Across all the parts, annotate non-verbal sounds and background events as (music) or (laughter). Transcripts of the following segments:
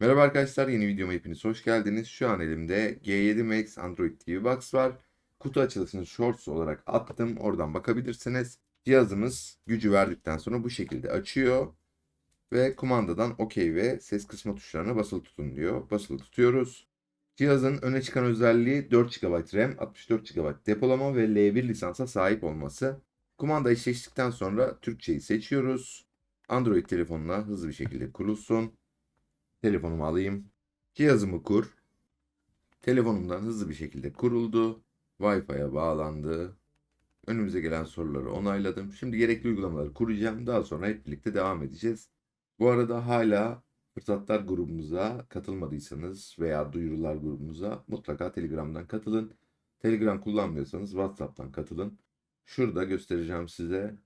Merhaba arkadaşlar, yeni videoma hepiniz hoş geldiniz. Şu an elimde G7 Max Android TV Box var. Kutu açılışını Shorts olarak attım. Oradan bakabilirsiniz. Cihazımız gücü verdikten sonra bu şekilde açıyor. Ve kumandadan OK ve ses kısma tuşlarına basılı tutun diyor. Basılı tutuyoruz. Cihazın öne çıkan özelliği 4 GB RAM, 64 GB depolama ve L1 lisansa sahip olması. Kumanda eşleştikten sonra Türkçeyi seçiyoruz. Android telefonuna hızlı bir şekilde kurulsun. Telefonumu alayım. Cihazımı kur. Telefonumdan hızlı bir şekilde kuruldu. Wi-Fi'ye bağlandı. Önümüze gelen soruları onayladım. Şimdi gerekli uygulamaları kuracağım. Daha sonra hep birlikte devam edeceğiz. Bu arada hala fırsatlar grubumuza katılmadıysanız veya duyurular grubumuza mutlaka Telegram'dan katılın. Telegram kullanmıyorsanız WhatsApp'tan katılın. Şurada göstereceğim size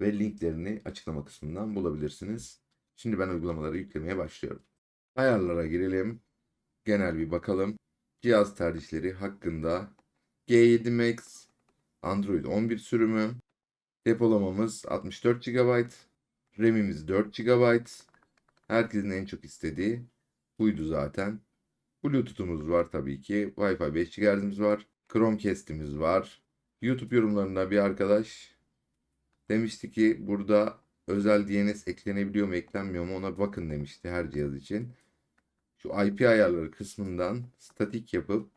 ve linklerini açıklama kısmından bulabilirsiniz. Şimdi ben uygulamaları yüklemeye başlıyorum. Ayarlara girelim. Genel bir bakalım. Cihaz tercihleri hakkında G7 Max Android 11 sürümü. Depolamamız 64 GB. RAM'imiz 4 GB. Herkesin en çok istediği buydu zaten. Bluetooth'umuz var tabii ki. Wi-Fi 5 GHz'imiz var. Chromecast'imiz var. YouTube yorumlarında bir arkadaş demişti ki burada özel DNS eklenebiliyor mu eklenmiyor mu ona bakın demişti her cihaz için. Şu IP ayarları kısmından statik yapıp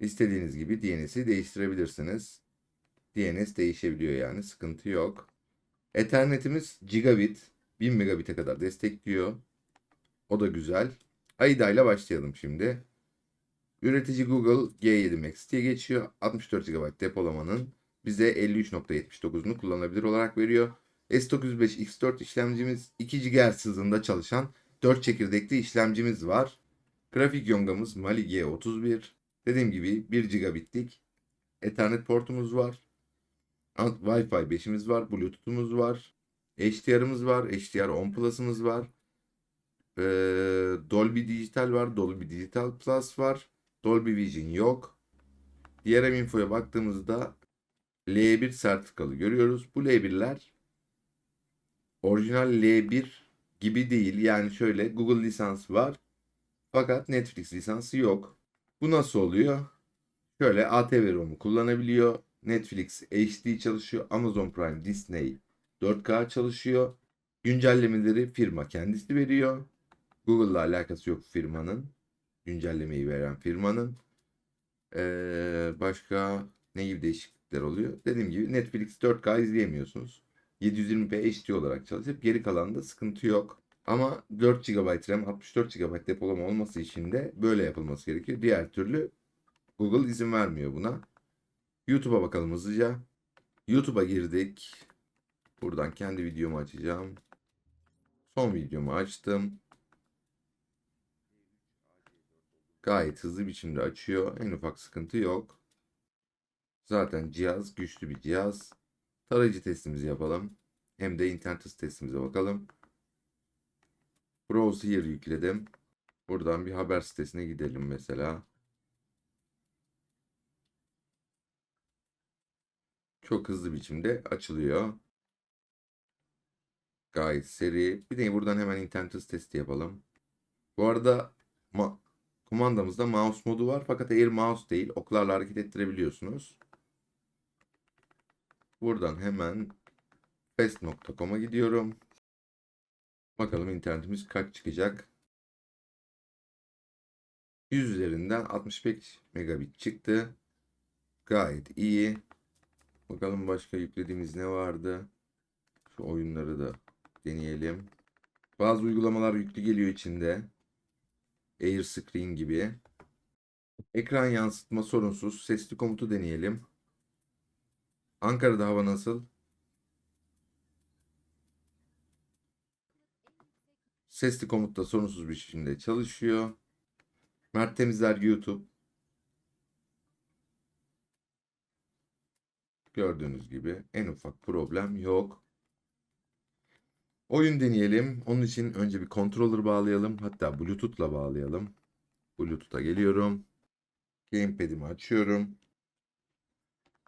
istediğiniz gibi DNS'i değiştirebilirsiniz. DNS değişebiliyor yani sıkıntı yok. Ethernet'imiz gigabit 1000 megabit'e kadar destekliyor. O da güzel. AIDA ile başlayalım şimdi. Üretici Google G7 Max diye geçiyor. 64 GB depolamanın bize 53.79'unu kullanılabilir olarak veriyor. S905X4 işlemcimiz 2 GHz hızında çalışan 4 çekirdekli işlemcimiz var. Grafik yongamız Mali G31. Dediğim gibi 1 gigabitlik Ethernet portumuz var. Wi-Fi 5'imiz var. Bluetooth'umuz var. HDR'ımız var. HDR 10 Plus'ımız var. Ee, Dolby Digital var. Dolby Digital Plus var. Dolby Vision yok. DRM infoya baktığımızda L1 sertifikalı görüyoruz. Bu L1'ler orijinal L1 gibi değil. Yani şöyle Google lisansı var. Fakat Netflix lisansı yok. Bu nasıl oluyor? Şöyle ATV ROM'u kullanabiliyor. Netflix HD çalışıyor. Amazon Prime, Disney 4K çalışıyor. Güncellemeleri firma kendisi veriyor. Google'la alakası yok firmanın. Güncellemeyi veren firmanın. Ee, başka ne gibi değişiklikler oluyor? Dediğim gibi Netflix 4K izleyemiyorsunuz. 720p HD olarak çalışıp geri kalanında sıkıntı yok. Ama 4 GB RAM, 64 GB depolama olması için de böyle yapılması gerekiyor. Diğer türlü Google izin vermiyor buna. YouTube'a bakalım hızlıca. YouTube'a girdik. Buradan kendi videomu açacağım. Son videomu açtım. Gayet hızlı biçimde açıyor. En ufak sıkıntı yok. Zaten cihaz güçlü bir cihaz. Tarayıcı testimizi yapalım. Hem de internet hız testimize bakalım. Browse here yükledim. Buradan bir haber sitesine gidelim mesela. Çok hızlı biçimde açılıyor. Gayet seri. Bir de buradan hemen internet hız testi yapalım. Bu arada ma kumandamızda mouse modu var fakat Air mouse değil. Oklarla hareket ettirebiliyorsunuz. Buradan hemen fast.com'a gidiyorum. Bakalım internetimiz kaç çıkacak. 100 üzerinden 65 megabit çıktı. Gayet iyi. Bakalım başka yüklediğimiz ne vardı. Şu oyunları da deneyelim. Bazı uygulamalar yüklü geliyor içinde. Air Screen gibi. Ekran yansıtma sorunsuz. Sesli komutu deneyelim. Ankara'da hava nasıl? Sesli komut da sorunsuz bir şekilde çalışıyor. Mert Temizler YouTube. Gördüğünüz gibi en ufak problem yok. Oyun deneyelim. Onun için önce bir controller bağlayalım. Hatta Bluetooth'la bağlayalım. Bluetooth'a geliyorum. Gamepad'imi açıyorum.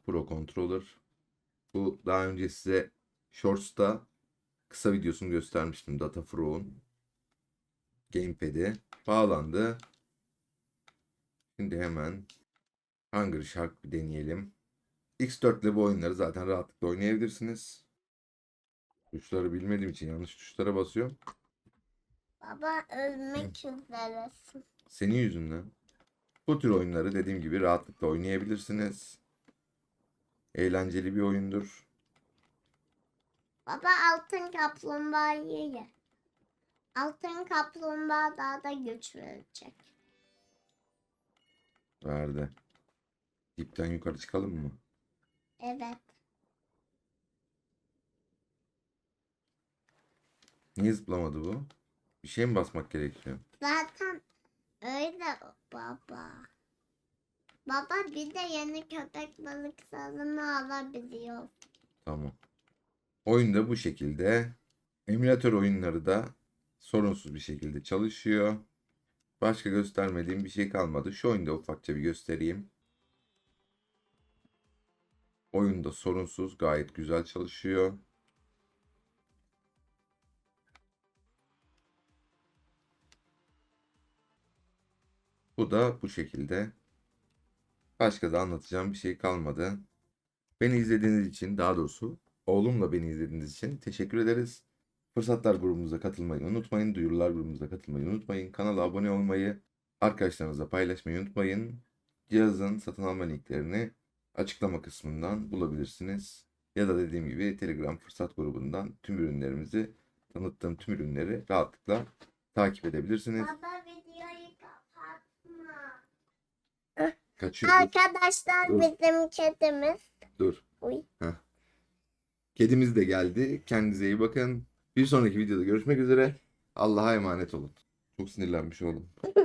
Pro Controller. Bu daha önce size Shorts'ta kısa videosunu göstermiştim. Datafrog'un gamepad'i bağlandı. Şimdi hemen Hungry Shark deneyelim. X4 ile bu oyunları zaten rahatlıkla oynayabilirsiniz. Tuşları bilmediğim için yanlış tuşlara basıyorum. Baba ölmek üzeresin. Senin yüzünden. Bu tür oyunları dediğim gibi rahatlıkla oynayabilirsiniz. Eğlenceli bir oyundur. Baba altın kaplumbağayı ye. Altın kaplumbağa daha da güç verecek. Verdi. Dipten yukarı çıkalım mı? Evet. Niye zıplamadı bu? Bir şey mi basmak gerekiyor? Zaten öyle baba. Baba bir de yeni köpek balıklarını alabiliyor. Tamam. Oyun da bu şekilde. Emülatör oyunları da sorunsuz bir şekilde çalışıyor. Başka göstermediğim bir şey kalmadı. Şu oyunda ufakça bir göstereyim. Oyunda sorunsuz, gayet güzel çalışıyor. Bu da bu şekilde. Başka da anlatacağım bir şey kalmadı. Beni izlediğiniz için, daha doğrusu oğlumla beni izlediğiniz için teşekkür ederiz. Fırsatlar grubumuza katılmayı unutmayın. Duyurular grubumuza katılmayı unutmayın. Kanala abone olmayı, arkadaşlarınızla paylaşmayı unutmayın. Cihazın satın alma linklerini açıklama kısmından bulabilirsiniz. Ya da dediğim gibi Telegram fırsat grubundan tüm ürünlerimizi, tanıttığım tüm ürünleri rahatlıkla takip edebilirsiniz. Baba Kaçıyor. Dur, Arkadaşlar Dur. bizim kedimiz. dur. Uy. Kedimiz de geldi. Kendinize iyi bakın. Bir sonraki videoda görüşmek üzere. Allah'a emanet olun. Çok sinirlenmiş oğlum. (laughs)